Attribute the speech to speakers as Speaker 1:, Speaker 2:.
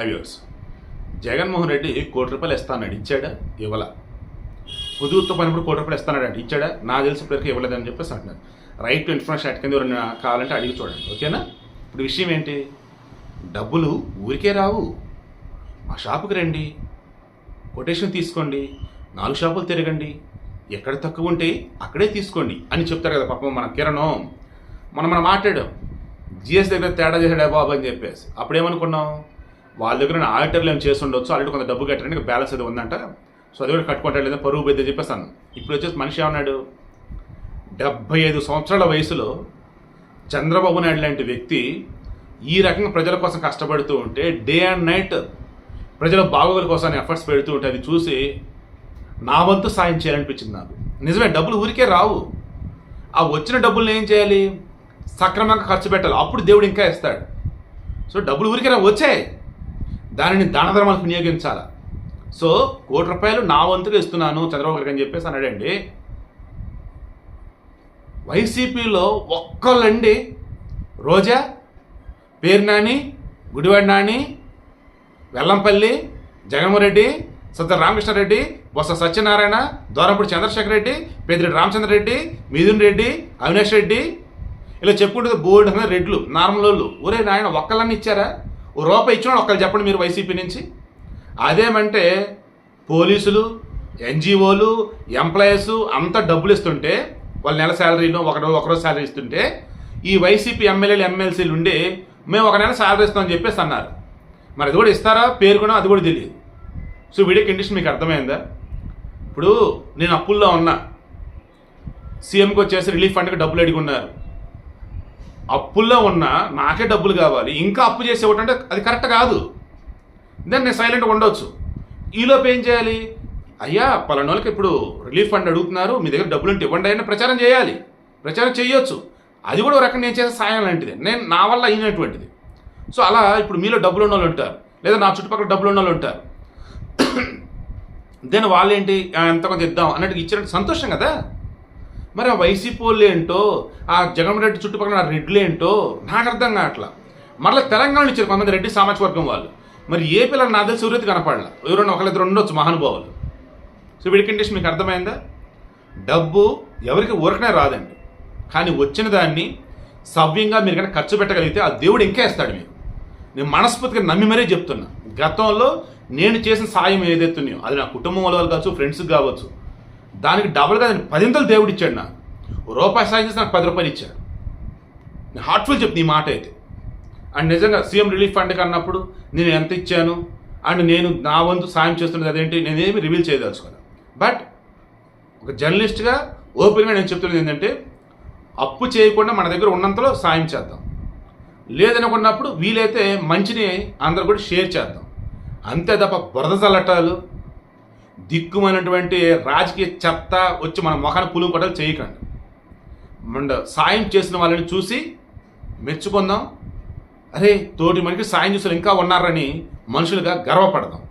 Speaker 1: హైవ్యూర్స్ జగన్మోహన్ రెడ్డి కోటి రూపాయలు ఇస్తానన్నాడు ఇచ్చాడా? ఇవ్వాల. పొదుగుతో పనిప్పుడు కోటి రూపాయలు ఇస్తానన్నాడు ఇచ్చాడా? నా తెలిసి ఇప్పటివరకు ఇవ్వలేదని చెప్పేసి అంటున్నారు రైట్ టు ఇన్ఫర్మేషన్ యాక్ట్ కింద ఎవరైనా కావాలంటే అడిగి చూడండి. ఓకేనా? ఇప్పుడు విషయం ఏంటి? డబ్బులు ఊరికే రావు. మా షాపుకి రండి. కొటేషన్ తీసుకోండి. నాలుగు షాపులు తిరగండి. ఎక్కడ తక్కువ ఉంటే అక్కడే తీసుకోండి అని చెప్తారు కదా పాపం మన కిరణం. మనం మనం మాట్లాడాం. జిఎస్ దగ్గర తేడా చేశాడా బాబు అని చెప్పేసి. అప్పుడేమనుకున్నాం? వాళ్ళ దగ్గర ఆడిటర్లు ఏం చేసి ఉండొచ్చు ఆల్రెడీ కొంత డబ్బు కట్టడానికి బ్యాలెన్స్ అది ఉందంట. సో అది కూడా కట్టుకుంటాడు లేదా పరువు పెద్ద చెప్పేసి ఇప్పుడు వచ్చేసి మనిషి ఏమన్నాడు? డెబ్బై ఐదు సంవత్సరాల వయసులో చంద్రబాబు నాయుడు లాంటి వ్యక్తి ఈ రకంగా ప్రజల కోసం కష్టపడుతూ ఉంటే డే అండ్ నైట్ ప్రజల బాగోగుల కోసం ఎఫర్ట్స్ పెడుతూ ఉంటే అది చూసి నా వంతు సాయం చేయాలనిపించింది నాకు. నిజమే డబ్బులు ఊరికే రావు. ఆ వచ్చిన డబ్బుల్ని ఏం చేయాలి? సక్రమంగా ఖర్చు పెట్టాలి. అప్పుడు దేవుడు ఇంకా ఇస్తాడు. సో డబ్బులు ఊరికే వచ్చాయి. దానిని దాన ధర్మాలకు వినియోగించాలి? సో కోటి రూపాయలు నా వంతుగా ఇస్తున్నాను చంద్రబాబు గారికి అని చెప్పేసి అన్నాడండి వైసీపీలో ఒక్కళ్ళండి. రోజా పేరు నాని గుడివాడి నాని వెల్లంపల్లి జగమరెడ్డి సత్య రామకృష్ణారెడ్డి బొత్స సత్యనారాయణ దూరంపూడి చంద్రశేఖర్ రెడ్డి పెద్దిరెడ్డి రామచంద్ర రెడ్డి మిథున్ రెడ్డి అవినాష్ రెడ్డి. ఇలా చెప్పుకుంటే బోర్డు రెడ్లు నార్మల్ వాళ్ళు. ఒరే నాయన ఒక్కళ్ళని ఇచ్చారా? రూపాయి ఇచ్చిన ఒక్కళ్ళు చెప్పండి మీరు వైసీపీ నుంచి. అదేమంటే పోలీసులు ఎన్జిఓలు ఎంప్లాయీస్ అంతా డబ్బులు ఇస్తుంటే వాళ్ళ నెల శాలరీలో ఒక ఒకరోజు శాలరీ ఇస్తుంటే ఈ వైసీపీ ఎమ్మెల్యేలు ఎమ్మెల్సీలు ఉండి మేము ఒక నెల శాలరీ ఇస్తామని చెప్పేసి అన్నారు. మరి అది కూడా ఇస్తారా? పేరు అది కూడా తెలియదు. సో వీడియో కండిషన్ మీకు అర్థమైందా? ఇప్పుడు నేను అప్పుల్లో ఉన్నా. సీఎంకి వచ్చేసి రిలీఫ్ ఫండ్కి డబ్బులు అడిగి ఉన్నారు. అప్పుల్లో ఉన్నా నాకే డబ్బులు కావాలి. ఇంకా అప్పు చేసి ఇవ్వటంటే అది కరెక్ట్ కాదు. దాన్ని నేను సైలెంట్గా ఉండొచ్చు. ఈలోపు ఏం చేయాలి? అయ్యా పలానోళ్ళకి ఇప్పుడు రిలీఫ్ ఫండ్ అడుగుతున్నారు. మీ దగ్గర డబ్బులు ఉంటే ఇవ్వండి అయినా ప్రచారం చేయాలి. ప్రచారం చేయొచ్చు అది కూడా ఒక రకంగా నేను చేసే సాయం లాంటిది. నేను నా వల్ల అయినటువంటిది. సో అలా ఇప్పుడు మీలో డబ్బులు ఉన్న వాళ్ళు ఉంటారు. లేదా నా చుట్టుపక్కల డబ్బులు ఉన్న వాళ్ళు ఉంటారు. దెన్ వాళ్ళేంటి? ఎంత కొంత ఇద్దాం అన్నట్టు ఇచ్చినట్టు సంతోషం కదా? మరి ఆ వైసీపీ వాళ్ళు ఏంటో ఆ జగన్మోహన్ రెడ్డి చుట్టుపక్కల ఆ రెడ్లు ఏంటో నాకు అర్థం కావట్లా. మరలా తెలంగాణ ఇచ్చారు కొంతమంది రెడ్డి సామాజిక వర్గం వాళ్ళు. మరి ఏ పిల్లలు నా తెలిసి సూర్యత కనపడాల. ఎవరైనా ఒకళ్ళిద్దరు ఉండొచ్చు మహానుభావులు. సో వీడి కండిషన్ మీకు అర్థమైందా? డబ్బు ఎవరికి ఊరకనే రాదండి. కానీ వచ్చిన దాన్ని సవ్యంగా మీరు కనుక ఖర్చు పెట్టగలిగితే ఆ దేవుడు ఇంకా ఇస్తాడు మీకు. నేను మనస్ఫూర్తిగా నమ్మి మరీ చెప్తున్నా. గతంలో నేను చేసిన సాయం ఏదైతున్నాయో అది నా కుటుంబం వాళ్ళు కావచ్చు ఫ్రెండ్స్కి కావచ్చు దానికి డబుల్గా దానికి పదింతలు దేవుడు ఇచ్చాడు నాకు. రూపాయి సాయం చేసి నాకు పది రూపాయలు ఇచ్చాడు. నేను హార్ట్ఫుల్ చెప్తాను ఈ మాట అయితే. అండ్ నిజంగా సీఎం రిలీఫ్ ఫండ్ అన్నప్పుడు నేను ఎంత ఇచ్చాను? అండ్ నేను నా వంతు సాయం చేస్తున్నది అదేంటి? నేనేమి రివీల్ చేయదలుచుకోను బట్ ఒక జర్నలిస్ట్గా ఓపెన్గా నేను చెప్తున్నది ఏంటంటే అప్పు చేయకుండా మన దగ్గర ఉన్నంతలో సాయం చేద్దాం. లేదనుకున్నప్పుడు వీలైతే మంచిని అందరు కూడా షేర్ చేద్దాం. అంతే తప్ప బురద చల్లటాలు దిక్కుమైనటువంటి రాజకీయ చెత్త వచ్చి మన మొఖాన్ని పులుగు కొట్టాలు చేయకండి. అండ్ సాయం చేసిన వాళ్ళని చూసి మెచ్చుకుందాం. అరే తోటి మనకి సాయం చేసిన ఇంకా ఉన్నారని మనుషులుగా గర్వపడదాం.